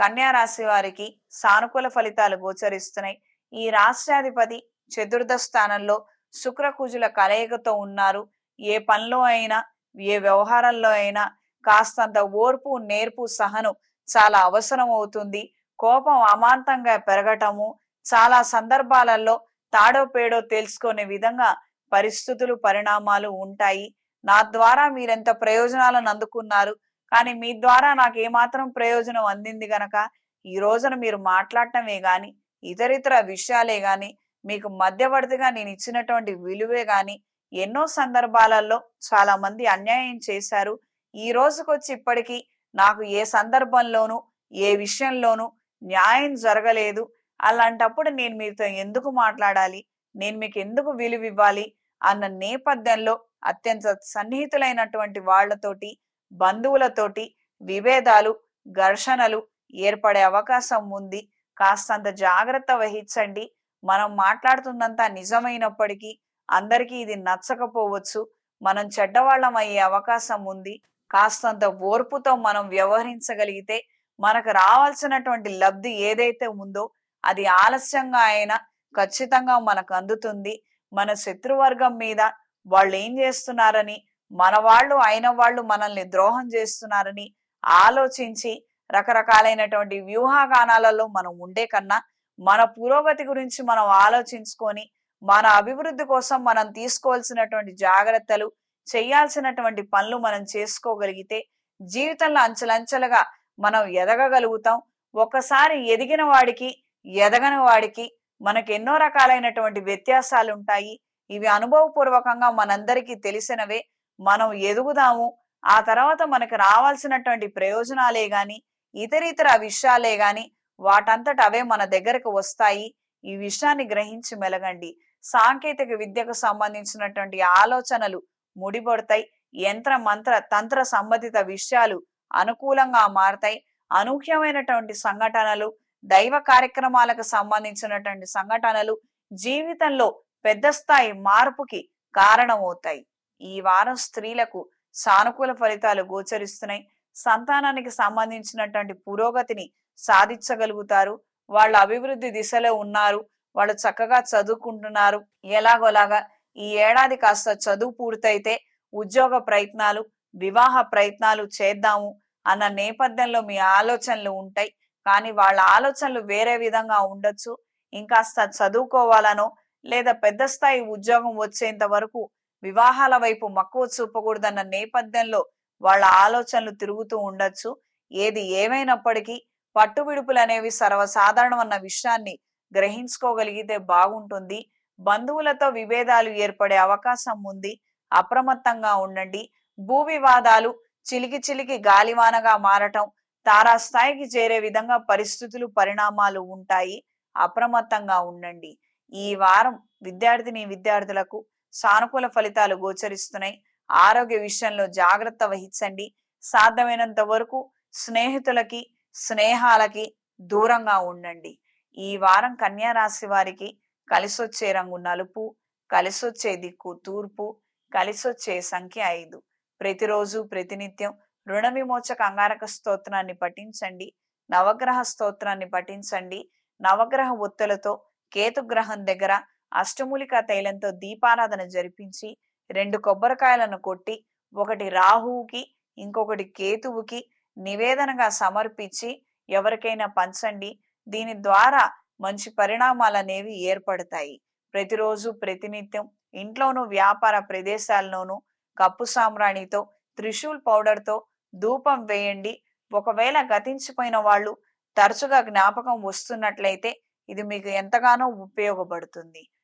కన్యా రాశి వారికి సానుకూల ఫలితాలు గోచరిస్తున్నాయి. ఈ రాష్ట్రాధిపతి చతుర్థ స్థానంలో శుక్రకుజుల కలయికతో ఉన్నారు. ఏ పనిలో అయినా ఏ వ్యవహారంలో అయినా కాస్తంత ఓర్పు నేర్పు సహనం చాలా అవసరం అవుతుంది. కోపం అమాంతంగా పెరగటము చాలా సందర్భాలలో తాడో పేడో తెలుసుకునే విధంగా పరిస్థితులు పరిణామాలు ఉంటాయి. నా ద్వారా మీరెంత ప్రయోజనాలను అందుకున్నారు? కానీ మీ ద్వారా నాకు ఏమాత్రం ప్రయోజనం అందింది గనక ఈ రోజున మీరు మాట్లాడటమే గాని ఇతరితర విషయాలే గాని మీకు మధ్యవర్తిగా నేను ఇచ్చినటువంటి విలువే గాని ఎన్నో సందర్భాలలో చాలా మంది అన్యాయం చేశారు. ఈ రోజుకొచ్చి ఇప్పటికీ నాకు ఏ సందర్భంలోనూ ఏ విషయంలోనూ న్యాయం జరగలేదు. అలాంటప్పుడు నేను మీతో ఎందుకు మాట్లాడాలి? నేను మీకు ఎందుకు విలువ ఇవ్వాలి అన్న నేపథ్యంలో అత్యంత సన్నిహితులైనటువంటి వాళ్ళతోటి బంధువులతోటి విభేదాలు ఘర్షణలు ఏర్పడే అవకాశం ఉంది. కాస్తంత జాగ్రత్త వహించండి. మనం మాట్లాడుతున్నంత నిజమైనప్పటికీ అందరికీ ఇది నచ్చకపోవచ్చు. మనం చెడ్డవాళ్ళం అయ్యే అవకాశం ఉంది. కాస్తంత ఓర్పుతో మనం వ్యవహరించగలిగితే మనకు రావాల్సినటువంటి లబ్ధి ఏదైతే ఉందో అది ఆలస్యంగా అయినా ఖచ్చితంగా మనకు అందుతుంది. మన శత్రువర్గం మీద వాళ్ళు ఏం చేస్తున్నారని మన వాళ్ళు అయిన వాళ్ళు మనల్ని ద్రోహం చేస్తున్నారని ఆలోచించి రకరకాలైనటువంటి వ్యూహాగానాలలో మనం ఉండే కన్నా మన పురోగతి గురించి మనం ఆలోచించుకొని మన అభివృద్ధి కోసం మనం తీసుకోవాల్సినటువంటి జాగ్రత్తలు చేయాల్సినటువంటి పనులు మనం చేసుకోగలిగితే జీవితంలో అంచెలంచెలుగా మనం ఎదగగలుగుతాం. ఒకసారి ఎదిగిన వాడికి ఎదగని వాడికి మనకు ఎన్నో రకాలైనటువంటి వ్యత్యాసాలు ఉంటాయి ఇవి అనుభవపూర్వకంగా మనందరికీ తెలిసినవే. మనం ఎదుగుదాము. ఆ తర్వాత మనకు రావాల్సినటువంటి ప్రయోజనాలే గాని ఇతరితర విషయాలే గాని వాటంతట అవే మన దగ్గరకు వస్తాయి. ఈ విషయాన్ని గ్రహించి మెలగండి. సాంకేతిక విద్యకు సంబంధించినటువంటి ఆలోచనలు ముడిపడతాయి. యంత్ర మంత్ర తంత్ర సంబంధిత విషయాలు అనుకూలంగా మారతాయి. అనూహ్యమైనటువంటి సంఘటనలు దైవ కార్యక్రమాలకు సంబంధించినటువంటి సంఘటనలు జీవితంలో పెద్ద స్థాయి మార్పుకి కారణమవుతాయి. ఈ వారం స్త్రీలకు సానుకూల ఫలితాలు గోచరిస్తున్నాయి. సంతానానికి సంబంధించినటువంటి పురోగతిని సాధించగలుగుతారు. వాళ్ళ అభివృద్ధి దిశలో ఉన్నారు. వాళ్ళు చక్కగా చదువుకుంటున్నారు. ఎలాగోలాగా ఈ ఏడాది కాస్త చదువు పూర్తయితే ఉద్యోగ ప్రయత్నాలు వివాహ ప్రయత్నాలు చేద్దాము అన్న నేపథ్యంలో మీ ఆలోచనలు ఉంటాయి. కానీ వాళ్ళ ఆలోచనలు వేరే విధంగా ఉండొచ్చు. ఇంకాస్త చదువుకోవాలనో లేదా పెద్ద స్థాయి ఉద్యోగం వచ్చేంత వరకు వివాహాల వైపు మక్కువ చూపకూడదన్న నేపథ్యంలో వాళ్ళ ఆలోచనలు తిరుగుతూ ఉండొచ్చు. ఏది ఏమైనప్పటికీ పట్టు విడుపులు అనేవి సర్వసాధారణం అన్న విషయాన్ని గ్రహించుకోగలిగితే బాగుంటుంది. బంధువులతో విభేదాలు ఏర్పడే అవకాశం ఉంది. అప్రమత్తంగా ఉండండి. భూ వివాదాలు చిలికి చిలికి గాలివానగా మారటం తారాస్థాయికి చేరే విధంగా పరిస్థితులు పరిణామాలు ఉంటాయి. అప్రమత్తంగా ఉండండి. ఈ వారం విద్యార్థిని విద్యార్థులకు సానుకూల ఫలితాలు గోచరిస్తున్నాయి. ఆరోగ్య విషయంలో జాగ్రత్త వహించండి. సాధ్యమైనంత వరకు స్నేహితులకి స్నేహాలకి దూరంగా ఉండండి. ఈ వారం కన్యా రాశి వారికి కలిసొచ్చే రంగు నలుపు కలిసొచ్చే దిక్కు తూర్పు కలిసొచ్చే సంఖ్య ఐదు. ప్రతిరోజు ప్రతినిత్యం రుణ విమోచక అంగారక స్తోత్రాన్ని పఠించండి. నవగ్రహ స్తోత్రాన్ని పఠించండి. నవగ్రహ ఒత్తులతో కేతుగ్రహం దగ్గర అష్టమూలిక తైలంతో దీపారాధన జరిపించి రెండు కొబ్బరికాయలను కొట్టి ఒకటి రాహువుకి ఇంకొకటి కేతువుకి నివేదనగా సమర్పించి ఎవరికైనా పంచండి. దీని ద్వారా మంచి పరిణామాలు అనేవి ఏర్పడతాయి. ప్రతిరోజు ప్రతినిత్యం ఇంట్లోనూ వ్యాపార ప్రదేశాల్లోనూ కప్పు సామ్రాణితో త్రిశూల్ పౌడర్తో ధూపం వేయండి. ఒకవేళ గతించిపోయిన వాళ్ళు తరచుగా జ్ఞాపకం వస్తున్నట్లయితే ఇది మీకు ఎంతగానో ఉపయోగపడుతుంది.